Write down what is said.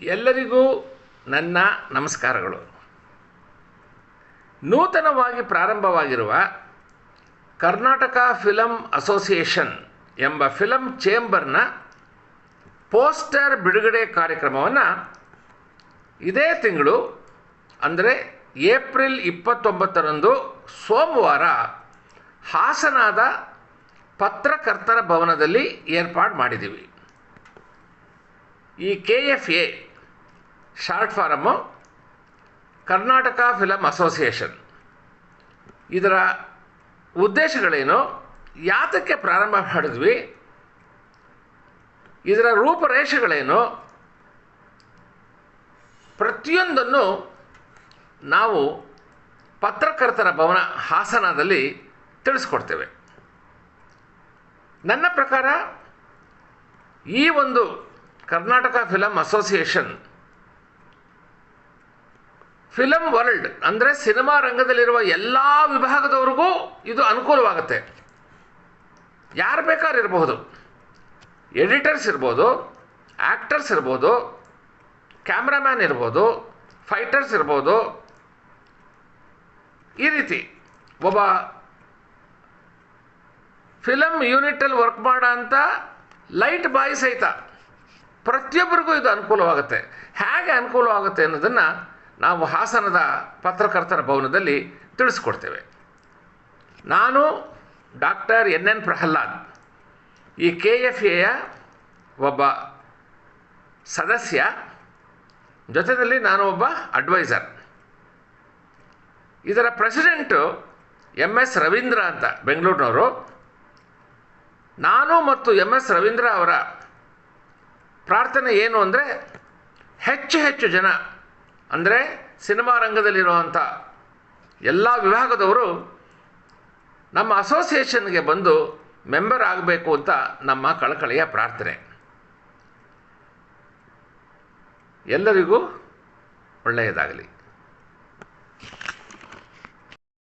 ಎಲ್ಲರಿಗೂ ನನ್ನ ನಮಸ್ಕಾರಗಳು. ನೂತನವಾಗಿ ಪ್ರಾರಂಭವಾಗಿರುವ ಕರ್ನಾಟಕ ಫಿಲಂ ಅಸೋಸಿಯೇಷನ್ ಎಂಬ ಫಿಲಂ ಚೇಂಬರ್ನ ಪೋಸ್ಟರ್ ಬಿಡುಗಡೆ ಕಾರ್ಯಕ್ರಮವನ್ನು ಇದೇ ತಿಂಗಳು, ಅಂದರೆ ಏಪ್ರಿಲ್ ಇಪ್ಪತ್ತೊಂಬತ್ತರಂದು ಸೋಮವಾರ ಹಾಸನಾದ ಪತ್ರಕರ್ತರ ಭವನದಲ್ಲಿ ಏರ್ಪಾಡು ಮಾಡಿದ್ದೀವಿ. ಈ K F A short form Karnataka film association. ಇದರ ಉದ್ದೇಶಗಳೇನು? ಯಾತಕ್ಕೆ ಪ್ರಾರಂಭ ಮಾಡಿದ್ವಿ? ಇದರ ರೂಪರೇಷೆಗಳೇನು? ಪ್ರತಿಯೊಂದನ್ನು ನಾವು ಪತ್ರಕರ್ತರ ಭವನ ಹಾಸನದಲ್ಲಿ ತಿಳಿಸ್ಕೊಡ್ತೇವೆ. ನನ್ನ ಪ್ರಕಾರ ಈ ಒಂದು Karnataka film association film world ಅಂದರೆ ಸಿನಿಮಾ ರಂಗದಲ್ಲಿರುವ ಎಲ್ಲ ವಿಭಾಗದವ್ರಿಗೂ ಇದು ಅನುಕೂಲವಾಗುತ್ತೆ. ಯಾರು ಬೇಕಾದ್ರೂ ಇರಬಹುದು ಎಡಿಟರ್ಸ್ ಇರ್ಬೋದು ಆ್ಯಕ್ಟರ್ಸ್ ಇರ್ಬೋದು ಕ್ಯಾಮ್ರಾಮ್ಯಾನ್ ಇರ್ಬೋದು ಫೈಟರ್ಸ್ ಇರ್ಬೋದು. ಈ ರೀತಿ ಒಬ್ಬ ಫಿಲಮ್ ಯೂನಿಟಲ್ಲಿ ವರ್ಕ್ ಮಾಡೋಂಥ ಲೈಟ್ ಬಾಯ್ ಸಹಿತ ಪ್ರತಿಯೊಬ್ಬರಿಗೂ ಇದು ಅನುಕೂಲವಾಗುತ್ತೆ. ಹೇಗೆ ಅನುಕೂಲವಾಗುತ್ತೆ ಅನ್ನೋದನ್ನು ನಾವು ಹಾಸನದ ಪತ್ರಕರ್ತರ ಭವನದಲ್ಲಿ ತಿಳಿಸ್ಕೊಡ್ತೇವೆ. ನಾನು ಡಾಕ್ಟರ್ ಎನ್ ಎನ್ ಪ್ರಹ್ಲಾದ್, ಈ ಕೆ ಎಫ್ ಎಯ ಒಬ್ಬ ಸದಸ್ಯ, ಜೊತೆಯಲ್ಲಿ ನಾನು ಒಬ್ಬ ಅಡ್ವೈಸರ್. ಇದರ ಪ್ರೆಸಿಡೆಂಟು ಎಂ ಎಸ್ ರವೀಂದ್ರ ಅಂತ ಬೆಂಗಳೂರಿನವರು. ನಾನು ಮತ್ತು ಎಂ ಎಸ್ ರವೀಂದ್ರ ಅವರ ಪ್ರಾರ್ಥನೆ ಏನು ಅಂದರೆ ಹೆಚ್ಚು ಹೆಚ್ಚು ಜನ ಅಂದರೆ ಸಿನಿಮಾ ರಂಗದಲ್ಲಿರುವಂಥ ಎಲ್ಲ ವಿಭಾಗದವರು ನಮ್ಮ ಅಸೋಸಿಯೇಷನ್ಗೆ ಬಂದು ಮೆಂಬರ್ ಆಗಬೇಕು ಅಂತ ನಮ್ಮ ಕಳಕಳಿಯ ಪ್ರಾರ್ಥನೆ. ಎಲ್ಲರಿಗೂ ಒಳ್ಳೆಯದಾಗಲಿ.